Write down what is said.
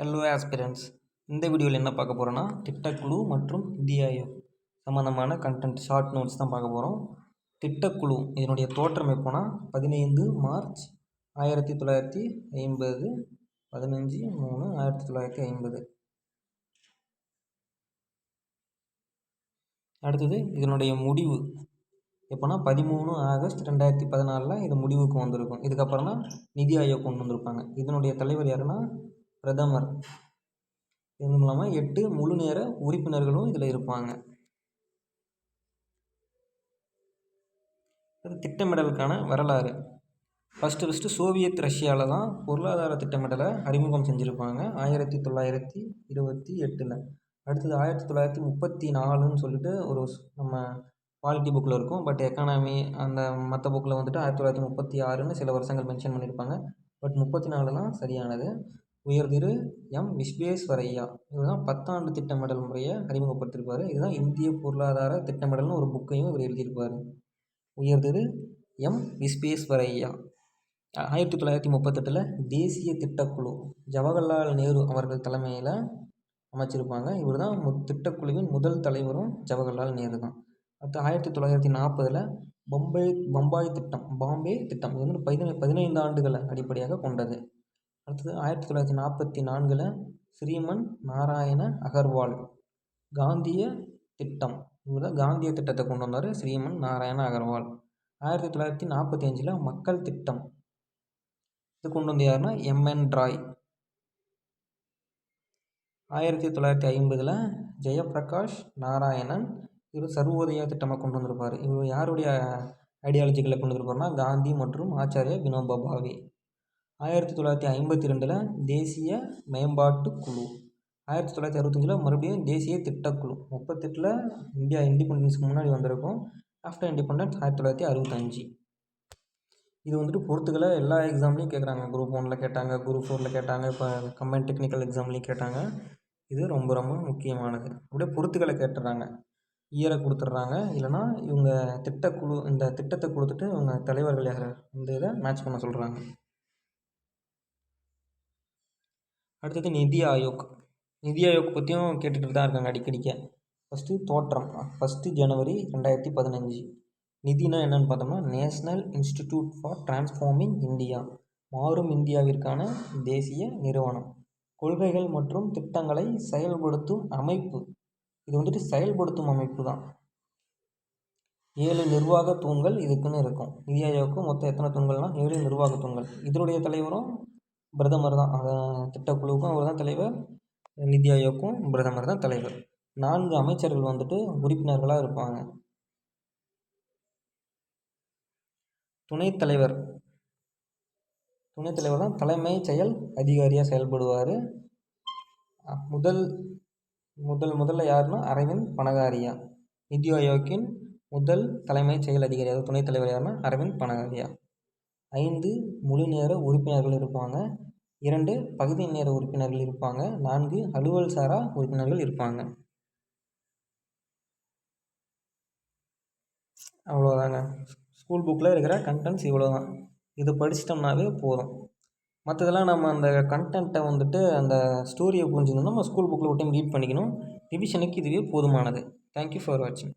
Hello aspirants இந்த வீடியோவில் என்ன பார்க்க போகிறோன்னா திட்டக்குழு மற்றும் நிதி சம்மந்தமான கண்டென்ட் ஷார்ட் நோட்ஸ் தான் பார்க்க போகிறோம் திட்டக்குழு இதனுடைய தோற்றம் எப்போனா பதினைந்து மார்ச் ஆயிரத்தி தொள்ளாயிரத்தி ஐம்பது பதினஞ்சு மூணு ஆயிரத்தி தொள்ளாயிரத்தி ஐம்பது. அடுத்தது இதனுடைய முடிவு எப்போனா பதிமூணு ஆகஸ்ட் ரெண்டாயிரத்தி பதினாலில் இது முடிவுக்கு வந்திருக்கும். இதுக்கப்புறம் தான் நிதி ஆயோக் கொண்டு வந்திருப்பாங்க. இதனுடைய தலைவர் யாருன்னா பிரதமர். இது இல்லாமல் எட்டு முழு நேர உறுப்பினர்களும் இதில் இருப்பாங்க. திட்டமிடலுக்கான வரலாறு. ஃபஸ்ட்டு ஃபஸ்ட்டு சோவியத் ரஷ்யாவில் தான் பொருளாதார திட்டமிடலை அறிமுகம் செஞ்சுருப்பாங்க. ஆயிரத்தி தொள்ளாயிரத்தி இருபத்தி எட்டில். அடுத்தது ஆயிரத்தி தொள்ளாயிரத்தி முப்பத்தி நாலுன்னு சொல்லிட்டு ஒரு நம்ம குவாலிட்டி புக்கில் இருக்கும். பட் எக்கானமி அந்த மற்ற புக்கில் வந்துட்டு ஆயிரத்தி தொள்ளாயிரத்தி முப்பத்தி ஆறுன்னு சில வருஷங்கள் மென்ஷன் பண்ணியிருப்பாங்க பட் முப்பத்தி நாலு தான் சரியானது. உயர்திரு எம். விஸ்வேஸ்வரய்யா. இவர் தான் பத்தாண்டு திட்டமிடல் முறையை அறிமுகப்படுத்தியிருப்பார். இதுதான் இந்திய பொருளாதார திட்டமிடல்னு ஒரு புக்கையும் இவர் எழுதியிருப்பார். உயர்திரு எம். விஸ்வேஸ்வரய்யா. ஆயிரத்தி தொள்ளாயிரத்தி முப்பத்தெட்டில் தேசிய திட்டக்குழு ஜவஹர்லால் நேரு அவர்கள் தலைமையில் அமைச்சிருப்பாங்க. இவர் தான் மு திட்டக்குழுவின் முதல் தலைவரும் ஜவஹர்லால் நேரு தான். அடுத்து ஆயிரத்தி தொள்ளாயிரத்தி நாற்பதில் பொம்பை பம்பாய் திட்டம் பாம்பே திட்டம். இது வந்து பதினை பதினைந்து ஆண்டுகளை அடிப்படையாக கொண்டது. அடுத்தது ஆயிரத்தி தொள்ளாயிரத்தி நாற்பத்தி நான்கில் ஸ்ரீமன் நாராயண அகர்வால். காந்திய திட்டம். இவர் தான் காந்திய திட்டத்தை கொண்டு வந்தார் ஸ்ரீமன் நாராயண அகர்வால். ஆயிரத்தி தொள்ளாயிரத்தி நாற்பத்தி அஞ்சில் மக்கள் திட்டம். இது கொண்டு வந்து யாருன்னா எம்என் ராய். ஆயிரத்தி தொள்ளாயிரத்தி ஐம்பதில் ஜெயபிரகாஷ் நாராயணன் இவர் சர்வோதயா திட்டமாக கொண்டு வந்திருப்பார். இவர் யாருடைய ஐடியாலஜிகளை கொண்டு வந்திருப்பார்னா காந்தி மற்றும் ஆச்சாரிய வினோபா பாவே. ஆயிரத்தி தொள்ளாயிரத்தி ஐம்பத்தி ரெண்டில் தேசிய மேம்பாட்டு குழு. ஆயிரத்தி தொள்ளாயிரத்தி அறுபத்தஞ்சில் மறுபடியும் தேசிய திட்டக்குழு. முப்பத்தெட்டில் இந்தியா இண்டிபெண்டன்ஸ்க்கு முன்னாடி வந்திருக்கும் ஆஃப்டர் இண்டிபெண்டன்ஸ் ஆயிரத்தி தொள்ளாயிரத்தி அறுபத்தஞ்சி. இது வந்துட்டு பொறுத்துக்களை எல்லா எக்ஸாம்லேயும் கேட்குறாங்க குரூப் ஒனில் கேட்டாங்க குரூப் ஃபோரில் கேட்டாங்க இப்போ கம்பைன் டெக்னிக்கல் எக்ஸாம்லேயும் கேட்டாங்க. இது ரொம்ப ரொம்ப முக்கியமானது. அப்படியே பொறுத்துக்களை கேட்டுறாங்க. இயரை கொடுத்துட்றாங்க. இல்லைனா இவங்க திட்டக்குழு இந்த திட்டத்தை கொடுத்துட்டு இவங்க தலைவர்கள் யார்? இந்த இதை மேட்ச் பண்ண சொல்கிறாங்க அடுத்தது நிதி ஆயோக். நிதி ஆயோக் பற்றியும் கேட்டுகிட்டு தான் இருக்காங்க அடிக்கடிக்க. ஃபஸ்ட்டு தோற்றம். ஃபஸ்ட்டு ஜனவரி ரெண்டாயிரத்தி பதினஞ்சு. நிதினா என்னென்னு பார்த்தோம்னா national institute for transforming India மாறும் இந்தியாவிற்கான தேசிய நிறுவனம். கொள்கைகள் மற்றும் திட்டங்களை செயல்படுத்தும் அமைப்பு. இது வந்துட்டு செயல்படுத்தும் அமைப்பு தான். ஏழு நிர்வாக தூண்கள் இதுக்குன்னு இருக்கும். நிதி ஆயோக்கு மொத்தம் எத்தனை தூண்கள்னால் ஏழு நிர்வாக தூண்கள். இதனுடைய தலைவரும் பிரதமர் தான். திட்டக்குழுவுக்கும் அவர் தான் தலைவர். நிதி ஆயோக்கும் பிரதமர் தான் தலைவர். நான்கு அமைச்சர்கள் வந்துட்டு உறுப்பினர்களாக இருப்பாங்க. துணைத் தலைவர் துணைத் தலைவர் தான் தலைமை செயல் அதிகாரியாக செயல்படுவார். முதல் முதல் முதல்ல யாருன்னா அரவிந்த் பனகாரியா. நிதி ஆயோக்கின் முதல் தலைமை செயல் அதிகாரி அதாவது துணைத் தலைவர் யாருன்னா அரவிந்த் பனகாரியா. ஐந்து முழு நேர உறுப்பினர்கள் இருப்பாங்க. இரண்டு பகுதி நேர உறுப்பினர்கள் இருப்பாங்க. நான்கு அலுவல் சாரா உறுப்பினர்கள் இருப்பாங்க. அவ்வளோதாங்க ஸ்கூல் புக்கில் இருக்கிற கண்டென்ட்ஸ் இவ்வளோ தான் இது படிச்சிட்டோம்னாவே போதும். மற்றதெல்லாம் நம்ம அந்த கண்டென்ட்டை வந்துட்டு அந்த ஸ்டோரியை புரிஞ்சுக்கணும். நம்ம ஸ்கூல் புக்கில் ஒரு டைம் ரீட் பண்ணிக்கணும். ரிவிஷனுக்கு இதுவே போதுமானது. தேங்க்யூ ஃபார் வாட்சிங்